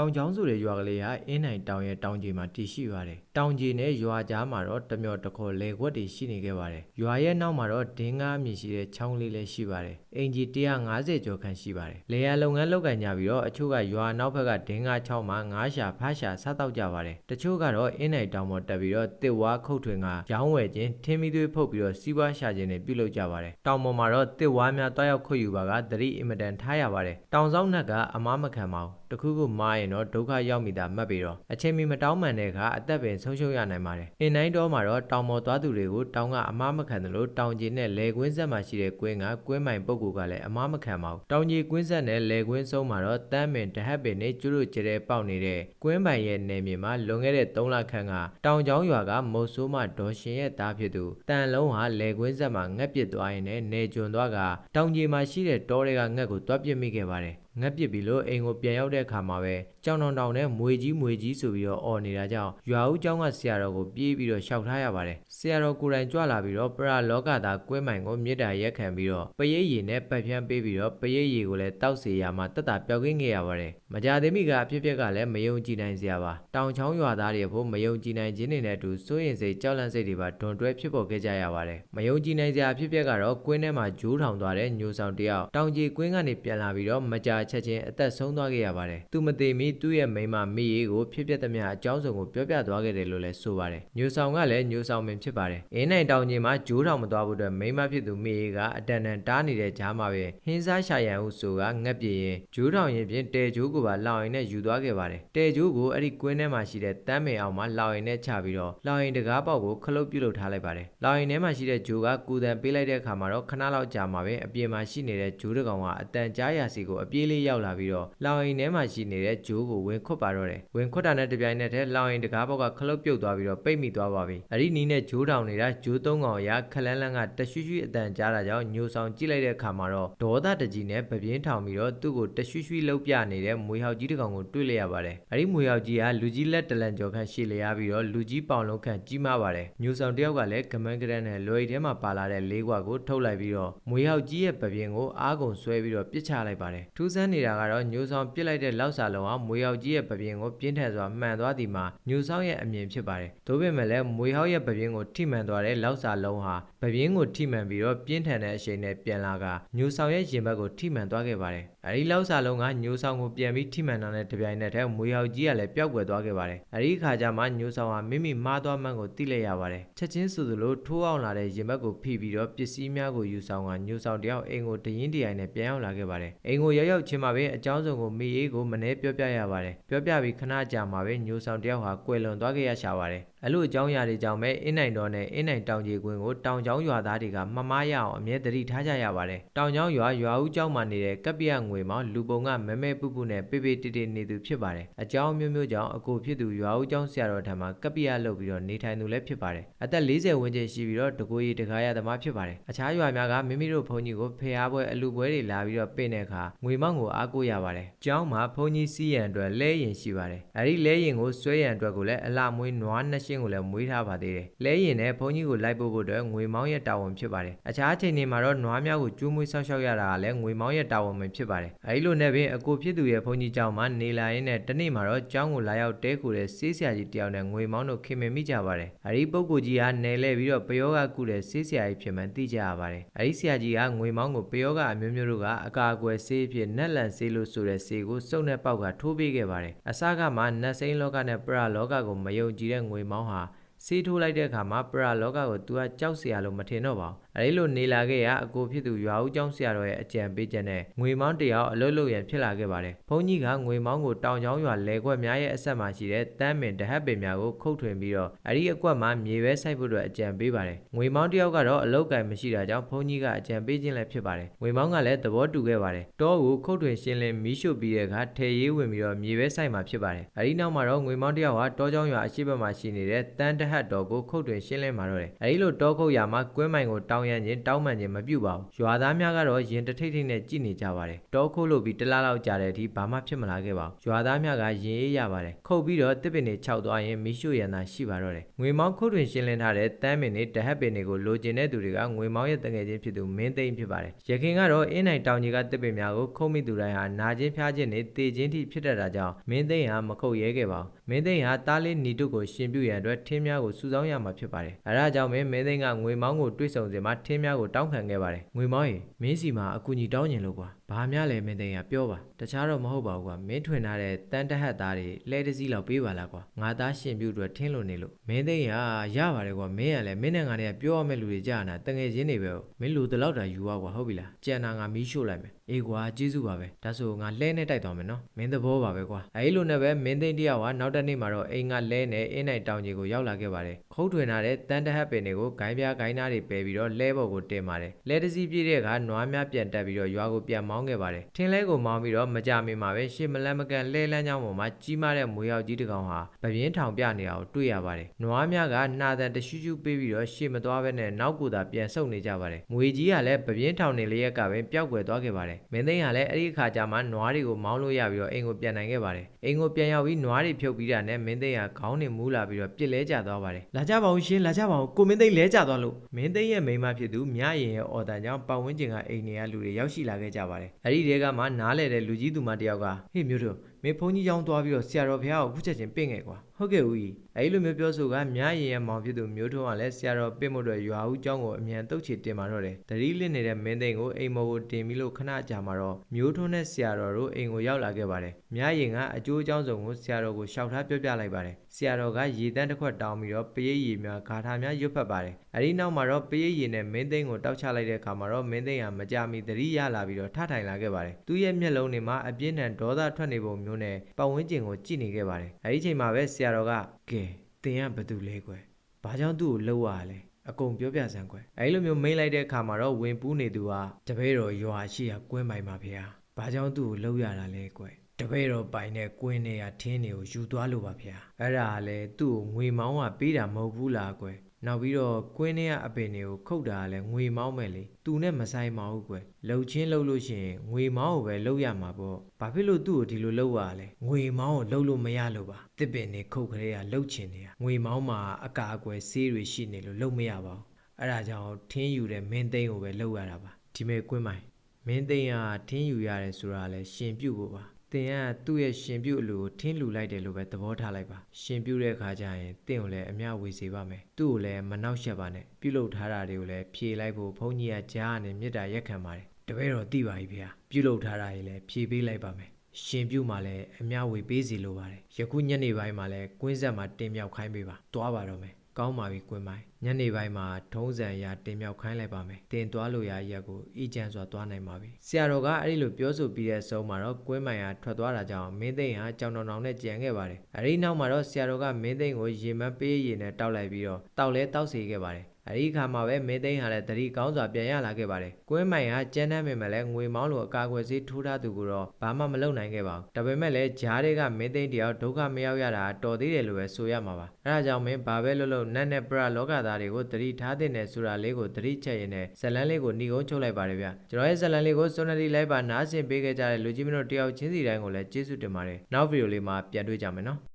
တောင်ချောင်းဆိုတဲ့ရွာကလေးဟာအင်းနိုင်တောင်ရဲ့တောင်ကြီးမှာတည်ရှိပါတယ်တောင်ကြီးနဲ့ရွာကြားမှာတော့တမျောတခေါ်လေခွက်တွေရှိနေခဲ့ပါတယ်ရွာရဲ့နောက်မှာတော့ဒင်းကားအမြင့်ရှိတဲ့ချောင်းလေးလည်းရှိပါတယ်အင်ဂျီ150ကျော်ခန့်ရှိပါတယ်လေယာလုပ်ငန်းလုပ်ကင်ကြပြီးတော့အချို့ကရွာနောက်ဘက်ကဒင်းကားချောင်းမှာငားရှာဖားရှာစားတောက်ကြပါတယ်တချို့ကတော့အင်းနိုင်တောင်ပေါ်တက်ပြီးတော့တစ်ဝါခုတ်ထွင်ကရောင်းဝယ်ခြင်းထင်းမီသွေးဖုတ်ပြီးတော့စီးပွားရှာခြင်းတွေပြုလုပ်ကြပါတယ်တောင်ပေါ်မှာတော့တစ်ဝါများတွားရောက်ခွင့်ယူပါကသတိအင်မတန်ထားရပါတယ်တောင်ဆောင်နှက်ကအမားမခံပါဘူး တခုခုမားရင်တော့ဒုက္ခရောက်မိတာမှတ်ပြီးတော့အချိန်မီမတောင်းမှန်တဲ့အခါအသက်ပင်ဆုံးရှုံးရနိုင်ပါတယ်အင်းနိုင်တော်မှာတော့တောင်ပေါ်သွားသူတွေကိုတောင်ကအမားမခံတယ်လို့တောင်ကြီးနဲ့လေကွင်းဆက်မှာရှိတဲ့ကွင်းကကွင်းမိုင်ပုတ်ကူကလည်းအမားမခံပါဘူးတောင်ကြီးကွင်းဆက်နဲ့လေကွင်းဆုံးမှာတော့တမ်းပင်တဟတ်ပင်နဲ့ကျွတ်ကျဲပေါက်နေတဲ့ကွင်းပိုင်ရဲ့နယ်မြေမှာလွန်ခဲ့တဲ့3လခန့်ကတောင်ချောင်းရွာကမုတ်ဆိုးမဒေါ်ရှင်ရဲ့သားဖြစ်သူတန်လုံးဟာလေကွင်းဆက်မှာငက်ပစ်သွားရင်လည်းနေကျွံသွားကတောင်ကြီးမှာရှိတဲ့တောတွေကငက်ကိုတွားပစ်မိခဲ့ပါတယ် ငက်ပစ်ပြီလို့အိမ်ကိုပြန်ရောက်တဲ့အခါမှာပဲကြောင်တောင်တောင်နဲ့မွေကြီးမွေကြီးဆိုပြီးတော့អော်နေတာကြောင့်ရွာဦးကျောင်းကဆရာတော်ကိုပြေးပြီးတော့ရှောက်ထားရပါတယ်ဆရာတော်ကိုယ်တိုင်ကြွလာပြီးတော့ပရလောကသားကွဲမိုင်ကိုမြေတားရက်ခံပြီးတော့ပရိတ်ရည်နဲ့ပတ်ဖြန်းပေးပြီးတော့ပရိတ်ရည်ကိုလည်းတောက်စီရမှာတက်တာပျောက်ကင်းခဲ့ရပါတယ်မကြသေးမိကအဖြစ်အပျက်ကလည်းမယုံကြည်နိုင်စရာပါတောင်ချောင်းရွာသားတွေဖို့မယုံကြည်နိုင်ခြင်းတွေနဲ့အတူစိုးရင်စိတ်ကြောက်လန့်စိတ်တွေပါဒွန်တွဲဖြစ်ပေါ်ခဲ့ကြရပါတယ်မယုံကြည်နိုင်စရာအဖြစ်အပျက်ကတော့ကွင်းထဲမှာဂျိုးထောင်သွားတဲ့ညိုဆောင်တယောက်တောင်ကြီးကွင်းကနေပြန်လာပြီးတော့မကြာချက်ချင်းအသက်ဆုံးသွားခဲ့ရပါတယ်သူမသေးမီသူ့ရဲ့မိန်းမမိရီကိုဖြစ်ပျက်သမျှအကြောင်းစုံကိုပြောပြသွားခဲ့တယ်လို့လည်းဆိုပါတယ်ညိုဆောင်ကလည်းညိုဆောင်ပင်ဖြစ်ပါတယ်အင်းနိုင်တောင်ကြီးမှာဂျိုးထောင်မသွားဖို့အတွက်မိန်းမဖြစ်သူမိရီကအတန်တန်တားနေတဲ့ကြားမှာပဲဟင်းစားရှာရန်ဟုဆိုကငက်ပြေရင်ဂျိုးထောင်ရင်ဖြင့်တဲဂျိုးကိုပါလောင်ရင်နဲ့ယူသွားခဲ့ပါတယ်တဲဂျိုးကိုအဲ့ဒီကွင်းထဲမှာရှိတဲ့တမ်းမေအောင်မှာလောင်ရင်နဲ့ချပြီးတော့လောင်ရင်တကားပေါက်ကိုခလုတ်ပြုတ်လုပ်ထားလိုက်ပါတယ်လောင်ရင်ထဲမှာရှိတဲ့ဂျိုးကကူတန်ပေးလိုက်တဲ့အခါမှာတော့ခဏလောက်ကြာမှာပဲအပြင်မှာရှိနေတဲ့ဂျိုးတကောင်ကအတန်ကြားရာစီကိုအပြေးလေးရောက်လာပြီးတော့လောင်ရင်ထဲမှာရှိနေတဲ့ဂျိုးကိုဝင်ခွတ်ပါတော့တယ်ဝင်ခွတ်တာနဲ့တပြိုင်နက်တည်းလောင်ရင်တကားပေါက်ကခလုတ်ပြုတ်သွားပြီးတော့ပိတ်မိသွားပါပြီအဲ့ဒီနီးနဲ့ဂျိုးထောင်နေတာဂျိုးသုံးကောင်အရာခလန်းလန်းကတရွှွှွအတန်ကြားတာကြောင့်ညိုဆောင်ကြည့်လိုက်တဲ့အခါမှာတော့ဒေါသတကြီးနဲ့ပပြင်းထောင်ပြီးတော့သူ့ကိုတရွှွှွလှုပ်ပြနေတဲ့မွေဟောက်ကြီးတစ်ကောင်ကိုတွေ့လိုက်ရပါတယ်အဲ့ဒီမွေဟောက်ကြီးကလူကြီးလက်တလန်ကျော်ခန့်ရှေ့လျားပြီးတော့လူကြီးပေါင်လုံးခန့်ကြီးမားပါတယ်ညိုဆောင်တယောက်ကလည်းကမန်းကရန်နဲ့လွယ်ရီထဲမှာပါလာတဲ့လေးခွကိုထုတ်လိုက်ပြီးတော့မွေဟောက်ကြီးရဲ့ပပြင်းကိုအားကုန်ဆွဲပြီးတော့ပစ်ချလိုက်ပါတယ်ထူးဆန်းနေတာကတော့ညိုဆောင်ပစ်လိုက်တဲ့လောက်စာလုံးဟာမွေဟောက်ကြီးရဲ့ပပြင်းကိုပြင်းထန်စွာမှန်သွားသည်မှာညိုဆောင်ရဲ့အမြင်ဖြစ်ပါတယ်။သို့ပေမဲ့လည်းမွေဟောက်ရဲ့ပပြင်းကိုထိမှန်သွားတဲ့လောက်စာလုံးဟာပပြင်းကိုထိမှန်ပြီးတော့ပြင်းထန်တဲ့အရှိန်နဲ့ပြန်လာကညိုဆောင်ရဲ့ရင်ဘတ်ကိုထိမှန်သွားခဲ့ပါတယ်။အဲဒီလောက်စာလုံးကညိုဆောင်ကိုပြန်ပြီးထိမှန်တာနဲ့တပြိုင်နက်တည်းမွေဟောက်ကြီးကလည်းပျောက်ကွယ်သွားခဲ့ပါတယ်။အဲဒီအခါကျမှညိုဆောင်ဟာမိမိမှားသွားမှန်းကိုသိလိုက်ရပါတယ်။ချက်ချင်းဆိုသလိုထိုးအောင်လာတဲ့ရင်ဘတ်ကိုဖိပြီးတော့ပစ္စည်းများကိုယူဆောင်ကညိုဆောင်တယောက်အိမ်ကိုတရင်တရိုင်နဲ့ပြန်ရောက်လာခဲ့ပါတယ်။အိမ်ကိုရောက်ရောက်ချင်းမှာပဲအကြောင်းစုံကိုမိရေးကိုမနှဲပြောပြရပါတယ်။ပြောပြပြီးခဏကြာမှာပဲညိုဆောင်တယောက်ဟာကွယ်လွန်သွားခဲ့ရရှာပါတယ်။အဲ့လိုအကြောင်းအရာတွေကြောင့်ပဲအင်းနိုင်တော်နဲ့အင်းနိုင်တောင်ကြီးကွင်းကိုတောင်ကျောင်းရွာသားတွေကမမားရအောင်အမြဲတမ်းထားကြရပါတယ်။တောင်ကျောင်းရွာရွာဦးကျောင်းမှာနေတဲ့ကပ်ပြငွေမောင်လူပုံကမဲမဲပုပုနဲ့ပေပေတေတေနေသူဖြစ်ပါတယ်။အကြောင်းမျိုးမျိုးကြောင့်အကိုဖြစ်သူရွာဦးကျောင်းဆရာတော်ထံမှာကပ်ပြလုပ်ပြီးတော့နေထိုင်သူလည်းဖြစ်ပါတယ်။အသက်40ဝန်းကျင်ရှိပြီးတော့တကိုရီတကားရသမားဖြစ်ပါတယ်။အခြားရွာများကမိမိတို့ဘုန်းကြီးကိုဖျားပွဲအလူပွဲတွေလာပြီးတော့ပင့်တဲ့အခါငွေမောင်ကိုအားကိုးရပါတယ်။ကျောင်းမှာဘုန်းကြီးစီးရန်အတွက်လဲရင်ရှိပါတယ်။အဲဒီလဲရင်ကိုဆွဲရန်အတွက်ကိုလည်းအလှမွေးနွားနှရှင်းကိုလည်းမွေးထားပါသေးတယ်။လဲရင်နဲ့ဘုန်းကြီးကိုလိုက်ပို့ဖို့အတွက်ငွေမောင်းရဲ့တာဝန်ဖြစ်ပါတယ်။အခြားအချိန်တွေမှာတော့နွားများကိုကျွေးမွေးဆောက်ရှောက်ရတာကလည်းငွေမောင်းရဲ့တာဝန်ပဲဖြစ်ပါတယ်။အဲဒီလိုနဲ့ပင်အကိုဖြစ်သူရဲ့ဘုန်းကြီးကျောင်းမှာနေလာရင်းနဲ့တနေ့မှာတော့ကျောင်းကိုလာရောက်တဲခိုတဲ့ဆေးဆရာကြီးတယောက်နဲ့ငွေမောင်းတို့ခင်မင်မိကြပါတယ်။အဲဒီပုဂ္ဂိုလ်ကြီးကနယ်လဲပြီးတော့ပယောဂကုတဲ့ဆေးဆရာကြီးဖြစ်မှန်းသိကြရပါတယ်။အဲဒီဆရာကြီးကငွေမောင်းကိုပယောဂအမျိုးမျိုးတို့ကအကာအကွယ်ဆေးဖြစ်နက်လန်ဆေးလို့ဆိုတဲ့ဆေးကိုစုံနဲ့ပေါက်ကထိုးပေးခဲ့ပါတယ်။အစကမှနတ်စိမ်းလောကနဲ့ပရလောကကိုမယုံကြည်တဲ့ငွေမောင်းမောင်ဟာဆေးထိုးလိုက်တဲ့အခါမှာပရာလောကကိုသူကကြောက်စရာလို့မထင်တော့ပါဘူး အဲဒီလိုနေလာခဲ့ရအကိုဖြစ်သူရွာဦးကျောင်းဆရာတော်ရဲ့အကြံပေးချက်နဲ့ငွေမောင်းတယောက်အလုတ်လုတ်ရန်ဖြစ်လာခဲ့ပါတယ်ဘုန်းကြီးကငွေမောင်းကိုတောင်ကျောင်းရွာလဲခွက်များရဲ့အဆက်မှာရှိတဲ့တမ်းပင်တဟတ်ပင်များကိုခုတ်ထွင်ပြီးတော့အဲဒီအကွက်မှာမြေပဲစိုက်ဖို့အတွက်အကြံပေးပါတယ်ငွေမောင်းတယောက်ကတော့အလုတ်ကင်မရှိတာကြောင့်ဘုန်းကြီးကအကြံပေးခြင်းလည်းဖြစ်ပါတယ်ငွေမောင်းကလည်းသဘောတူခဲ့ပါတယ်တောကိုခုတ်ထွင်ရှင်းလင်းမီးရှို့ပြီးတဲ့အခါထေရေးဝင်ပြီးတော့မြေပဲစိုက်မှာဖြစ်ပါတယ်အဲဒီနောက်မှာတော့ငွေမောင်းတယောက်ဟာတောကျောင်းရွာအရှိတ်ဘက်မှာရှိနေတဲ့တန်းတဟတ်တော်ကိုခုတ်ထွင်ရှင်းလင်းမှာတော့တယ်အဲဒီလိုတောခုတ်ရာမှာကွင်းမိုင်ကိုတောင်ရရမ်းခြင်းတောင်းပန်ခြင်းမပြုပါဘူးရွာသားများကတော့ရင်တထိတ်ထိတ်နဲ့ကြည်နေကြပါတယ်တောခိုးလို့ပြီးတလားလောက်ကြာတဲ့အထိဘာမှဖြစ်မလာခဲ့ပါဘူးရွာသားများကရင်အေးရပါတယ်ခုတ်ပြီးတော့တစ်ပင်တွေခြောက်သွားရင်မီးရှို့ရန်သာရှိပါတော့တယ်ငွေမောင်းခုတ်တွင်ရှင်းလင်းထားတဲ့တမ်းပင်တွေတဟက်ပင်တွေကိုလိုချင်တဲ့သူတွေကငွေမောင်းရဲ့တငယ်ချင်းဖြစ်သူမင်းသိမ့်ဖြစ်ပါတယ်ရခင်ကတော့အင်းနိုင်တောင်ကြီးကတစ်ပင်များကိုခုတ်မိသူတိုင်းဟာနာကျင်ဖျားခြင်းနဲ့တေခြင်းထိဖြစ်တတ်တာကြောင့်မင်းသိမ့်ဟာမခုတ်ရဲခဲ့ပါဘူး မင်းသိမ့်ဟာတားလေးနီတုကိုရှင်ပြုရန်အတွက်ထင်းများကိုစုဆောင်းရမှာဖြစ်ပါတယ်အဲဒါကြောင့်မင်းမင်းသိမ့်ကငွေမောင်းကိုတွေးဆုံစဉ်မှာထင်းများကိုတောင်းခံခဲ့ပါတယ်ငွေမောင်းရေမင်းစီမှာအကူအညီတောင်းရင်လို့ကွာ ဘာများလဲမင်းသိမ့်ကပြောပါတခြားတော့မဟုတ်ပါဘူးကွာမင်းထွင်ထားတဲ့တန်တဟတ်သားတွေလဲတစ်စီးလောက်ပေးပါလားကွာငါသားရှင်ပြုအတွက်ထင်းလို့နေလို့မင်းသိမ့်ကရပါတယ်ကွာမင်းကလည်းမင်းနဲ့ငါနဲ့ပြောရမယ့်လူတွေကြာနာတငယ်ချင်းတွေပဲမင်းလူတလောက်တာယူပါကွာဟုတ်ပြီလားကြံနာငါမီးရှို့လိုက်မယ်အေးကွာကျေးဇူးပါပဲဒါဆိုငါလဲနဲ့တိုက်သွားမယ်နော်မင်းသဘောပါပဲကွာအဲဒီလိုနဲ့ပဲမင်းသိမ့်တယောက်ကနောက်တစ်နေ့မှာတော့အိမ်ကလဲနဲ့အင်းနိုင်တောင်ကြီးကိုရောက်လာခဲ့ပါတယ်ခုတ်ထွင်ထားတဲ့တန်တဟတ်ပင်တွေကိုဂိုင်းပြားဂိုင်းသားတွေပယ်ပြီးတော့လဲဘော်ကိုတင်ပါတယ်လဲတစ်စီးပြည့်တဲ့အခါနွားများပြန်တက်ပြီးတော့ရွာကိုပြန်မောင်းခဲ့ပါတယ်ထင်းလဲကိုမောင်းပြီးတော့မကြမီမှာပဲရှေ့မလန်းမကန်လဲလန်းချောင်းပေါ်မှာကြီးမားတဲ့မွေရောက်ကြီးတစ်ကောင်ဟာပပြင်းထောင်ပြနေတာကိုတွေ့ရပါတယ်နွားများကနှာတန်တရှူးရှူးပေးပြီးတော့ရှေ့မသွားဘဲနဲ့နောက်ကိုသာပြန်ဆုတ်နေကြပါတယ်မွေကြီးကလည်းပပြင်းထောင်နေလျက်ကပဲပျောက်ကွယ်သွားခဲ့ပါတယ်မင်းသိန်းကလည်းအဲ့ဒီအခါကျမှနွားတွေကိုမောင်းလို့ရပြီးတော့အိမ်ကိုပြန်နိုင်ခဲ့ပါတယ်အိမ်ကိုပြန်ရောက်ပြီးနွားတွေဖြုတ်ပြီးတာနဲ့မင်းသိန်းကခေါင်းနဲ့မူးလာပြီးတော့ပြစ်လဲကျသွားပါတယ်လာကြပါဦးရှင်လာကြပါဦးကိုမင်းသိန်းလဲကျသွားလို့မင်းသိန်းရဲ့မိန်းမဖြစ်သူမြရင်ရဲ့အော်တန်ကြောင့်ပတ်ဝန်းကျင်ကအိမ်တွေကလူတွေရောက်ရှိလာခဲ့ကြပါတယ်အဲ့ဒီတဲကမှနားလဲတဲ့လူကြီးသူမတစ်ယောက်ကဟေ့မျိုးတို့မင်းဘုန်းကြီးကြောင်းသွားပြီးတော့ဆရာတော်ဘုရားကိုခုချက်ချင်းပင့်ခဲ့ကွာဟုတ်ကဲ့ဦးကြီးအဲဒီလိုမျိုးပြောဆိုကမြရရင်ရမောင်ဖြစ်သူမျိုးထုံးကလည်းဆရာတော်ပင့်မှုတော့ရွာဦးကျောင်းကိုအမြန်တုတ်ချီတင်မာတော့တယ်တတိလစ်နေတဲ့မင်းသိန်းကိုအိမ်မော်ကိုတင်ပြီးလို့ခဏကြာမှာတော့မျိုးထုံးနဲ့ဆရာတော်တို့အိမ်ကိုရောက်လာခဲ့ပါတယ်မြရင်ကအကျိုးအကြောင်းစုံကိုဆရာတော်ကိုရှောက်ထားပြောပြလိုက်ပါတယ်ဆရာတော်ကရေတန်းတစ်ခွက်တောင်းပြီးတော့ပရိတ်ရည်များဂါထာများရွတ်ဖတ်ပါတယ်အဲဒီနောက်မှာတော့ပရိတ်ရည်နဲ့မင်းသိန်းကိုတောက်ချလိုက်တဲ့အခါမှာတော့မင်းသိန်းကမကြမီတတိရလာပြီးတော့ထထိုင်လာခဲ့ပါတယ်သူ့ရဲ့မျက်လုံးတွေမှာအပြင်းထန်ဒေါသထွက်နေပုံမျိုးနဲ့ပတ်ဝန်းကျင်ကိုကြည့်နေခဲ့ပါတယ်အဲ့ဒီချိန်မှာပဲဆရာတော်ကကဲတင်ကဘာတူလဲကွယ်ဘာကြောင့်သူ့ကိုလှုပ်ရလဲအကုန်ပြောပြစမ်းကွယ်အဲ့လိုမျိုးမိမ့်လိုက်တဲ့အခါမှာတော့ဝင်ပူးနေသူကတပည့်တော်ရွာရှိရာကွင်းပိုင်ပါဗျာဘာကြောင့်သူ့ကိုလှုပ်ရတာလဲကွယ်တပည့်တော်ပိုင်တဲ့ကွင်းနေရထင်းတွေကိုယူသွားလို့ပါဗျာအဲ့ဒါကလည်းသူ့ကိုငွေမောင်းကပေးတာမဟုတ်ဘူးလားကွယ် နောက်ပြီးတော့ကွင်းထဲကအပင်တွေကိုခုတ်တာကလည်းငွေမောင်းမဲ့လေသူနဲ့မဆိုင်ပါဘူးကွယ်လှုပ်ချင်းလှုပ်လို့ရှိရင်ငွေမောင်းကိုပဲလှုပ်ရမှာပေါ့ဘာဖြစ်လို့သူ့ကိုဒီလိုလှုပ်ရလဲငွေမောင်းကိုလှုပ်လို့မရလို့ပါတစ်ပင်တွေခုတ်ခရဲကလှုပ်ချင်နေတာငွေမောင်းမှာအကာအကွယ်ဆေးတွေရှိနေလို့လှုပ်မရပါဘူးအဲ့ဒါကြောင့်ထင်းယူတဲ့မင်းသိန်းကိုပဲလှုပ်ရတာပါဒီမဲ့ကွင်းမိုင်မင်းသိန်းကထင်းယူရတယ်ဆိုတာလဲရှင်ပြုတ်ဖို့ပါ တင်ကသူ့ရဲ့ရှင်ပြုတ်အလိုကိုထင်းလူလိုက်တယ်လို့ပဲသဘောထားလိုက်ပါရှင်ပြုတ်တဲ့အခါကျရင်တင့်ကိုလည်းအမျှဝေစေပါမယ်သူ့ကိုလည်းမနှောက်ယှက်ပါနဲ့ပြုတ်လုထားတာတွေကိုလည်းဖြေလိုက်ဖို့ဘုန်းကြီးကကြားကနေမေတ္တာရက်ခံပါတယ်တပည့်တော်သိပါပြီဗျာပြုတ်လုထားတာတွေလည်းဖြေပေးလိုက်ပါမယ်ရှင်ပြုတ်မှလည်းအမျှဝေပေးစီလိုပါတယ်ယခုညနေပိုင်းမှာလည်းကွင်းဆက်မှာတင်မြောက်ခိုင်းပေးပါတွားပါတော့မယ် ကောင်းပါပြီကွင်းပိုင်းညနေပိုင်းမှာထုံးစံအရာတင်မြောက်ခိုင်းလိုက်ပါမယ်တင်သွားလို့ရရက်ကိုအီချမ်းစွာသွားနိုင်ပါပြီဆရာတော်ကအဲ့ဒီလိုပြောဆိုပြီးတဲ့အဆုံးမှာတော့ကွင်းပိုင်းကထွက်သွားတာကြောင့်မင်းသိန်းဟာကြောင်တောင်တောင်နဲ့ကြံခဲ့ပါတယ်အဲ့ဒီနောက်မှာတော့ဆရာတော်ကမင်းသိန်းကိုရေမန်းပေးရေနဲ့တောက်လိုက်ပြီးတော့တောက်လဲတောက်စီခဲ့ပါတယ် အဲ့ဒီအခါမှာပဲမင်းသိန်းဟာလည်းတတိကောင်းစွာပြန်ရလာခဲ့ပါတယ်။ကွင်းမိုင်ဟာကျန်းတမ်းပေမဲ့လည်းငွေမောင်းလိုအကာအကွယ်ဆေးထိုးထားသူကိုတော့ဘာမှမလုပ်နိုင်ခဲ့ပါဘူး။ဒါပေမဲ့လည်းဂျားတွေကမင်းသိန်းတယောက်ဒုက္ခမရောက်ရတာတော်သေးတယ်လို့ပဲဆိုရမှာပါ။အဲဒါကြောင့်မင်းဘာပဲလုပ်လို့နတ်နဲ့ပရလောကသားတွေကိုတတိထားတဲ့နဲ့ဆိုတာလေးကိုတတိချက်ရင်နဲ့ဇလန်းလေးကိုဏီကုန်းချုပ်လိုက်ပါတယ်ဗျ။ကျွန်တော်ရဲ့ဇလန်းလေးကိုစွန်နတီလိုက်ပါနားဆင်ပေးခဲ့ကြတဲ့လူကြီးမင်းတို့တယောက်ချင်းစီတိုင်းကိုလည်းကျေးဇူးတင်ပါတယ်။နောက်ဗီဒီယိုလေးမှာပြန်တွေ့ကြမယ်နော်။